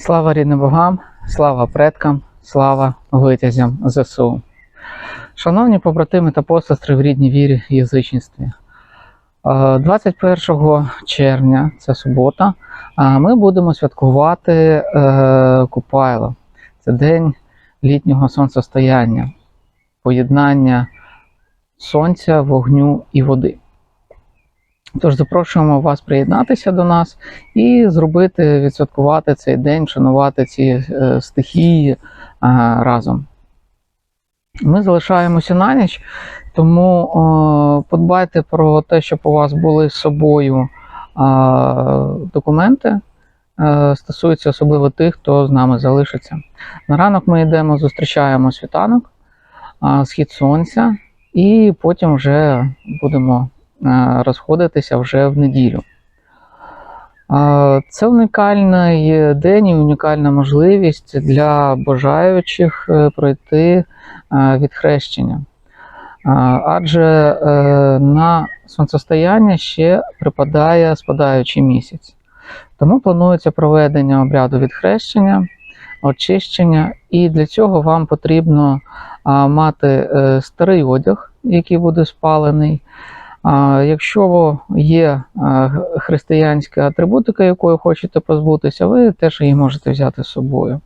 Слава рідним богам, слава предкам, слава витязям ЗСУ. Шановні побратими та посестри в рідній вірі і язичництві. Е, 21 червня, це субота, ми будемо святкувати е, Купайло. Це день літнього сонцестояння, поєднання сонця, вогню і води. Тож запрошуємо вас приєднатися до нас і зробити, відсвяткувати цей день, шанувати ці е, стихії е, разом. Ми залишаємося на ніч, тому е, подбайте про те, щоб у вас були з собою документи. Е, стосується особливо тих, хто з нами залишиться. На ранок ми йдемо, зустрічаємо світанок, схід сонця, і потім вже будемо розходитися вже в неділю. Е, Це унікальний день і унікальна можливість для бажаючих е, пройти е, відхрещення. Е, Адже е, на сонцестояння ще припадає спадаючий місяць. Тому планується проведення обряду відхрещення, очищення, і для цього вам потрібно мати е, старий одяг, який буде спалений. Якщо є християнська атрибутика, якої хочете позбутися, ви теж її можете взяти з собою.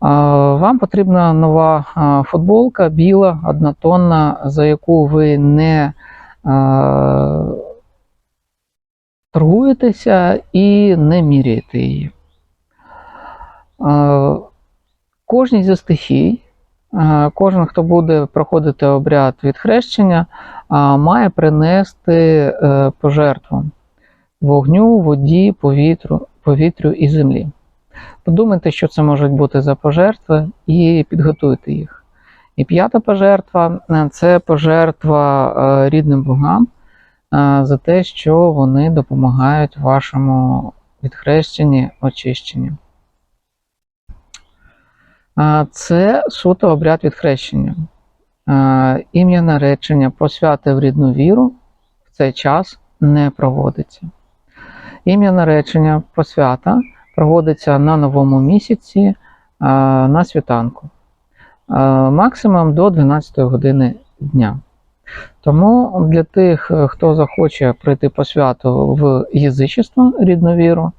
Вам потрібна нова футболка, біла, однотонна, за яку ви не торгуєтеся і не міряєте її. Кожній зі стихій, кожен, хто буде проходити обряд відхрещення, має принести е, пожертву вогню, воді, повітрю, повітрю і землі. Подумайте, що це можуть бути за пожертви, і підготуйте їх. І п'ята пожертва е, це пожертва е, рідним богам е, за те, що вони допомагають вашому відхрещенні, очищенні. Це суто обряд відхрещення. Ім'я наречення посвяти в рідну віру в цей час не проводиться. Ім'я наречення посвята проводиться на новому місяці на світанку. Максимум до 12 години дня. Тому для тих, хто захоче пройти посвяту в язичество рідну віру,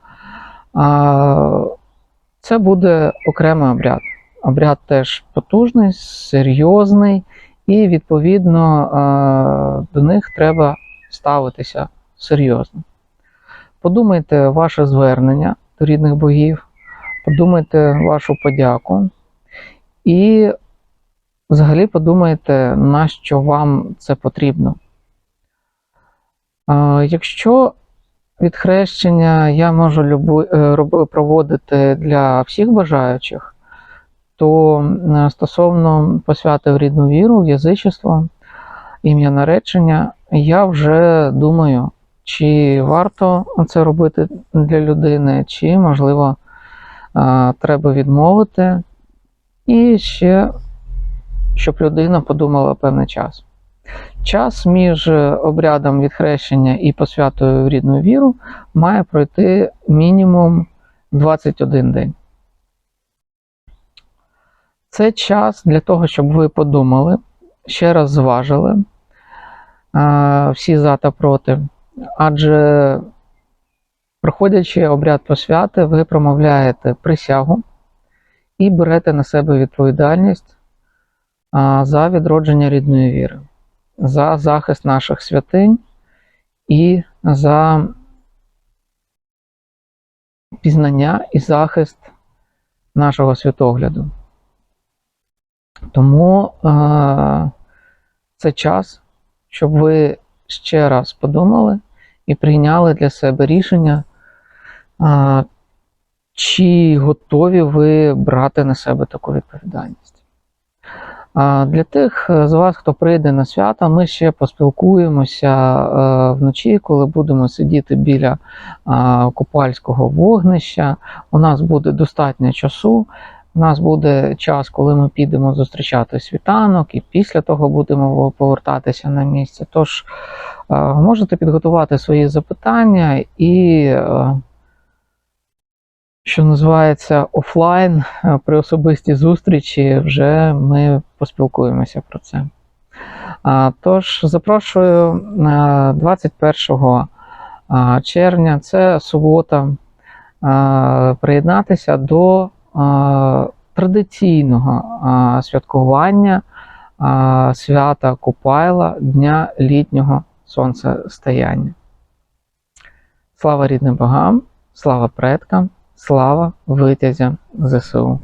це буде окремий обряд. Обряд теж потужний, серйозний, і відповідно е, до них треба ставитися серйозно. Подумайте ваше звернення до рідних богів, подумайте вашу подяку і взагалі подумайте, на що вам це потрібно. Е, Якщо відхрещення я можу е, проводити для всіх бажаючих, то стосовно посвяти в рідну віру, в язичество, ім'я наречення, я вже думаю, чи варто це робити для людини, чи, можливо, треба відмовити, і ще, щоб людина подумала певний час. Час між обрядом відхрещення і посвятою в рідну віру має пройти мінімум 21 день. Це час для того, щоб ви подумали, ще раз зважили всі за та проти. Адже, проходячи обряд посвяти, ви промовляєте присягу і берете на себе відповідальність за відродження рідної віри, за захист наших святинь і за пізнання і захист нашого святогляду. Тому е, це час, щоб ви ще раз подумали і прийняли для себе рішення, е, чи готові ви брати на себе таку відповідальність. А Для тих з вас, хто прийде на свята, ми ще поспілкуємося е, вночі, коли будемо сидіти біля е, купальського вогнища. У нас буде достатньо часу. У нас буде час, коли ми підемо зустрічати світанок, і після того будемо повертатися на місце. Тож е, можете підготувати свої запитання і, е, що називається офлайн, е, при особистій зустрічі вже ми поспілкуємося про це. Тож запрошую е, 21 червня, це субота, приєднатися до традиційного святкування свята Купайла Дня літнього сонцестояння. Слава рідним богам, слава предкам, слава витязям ЗСУ.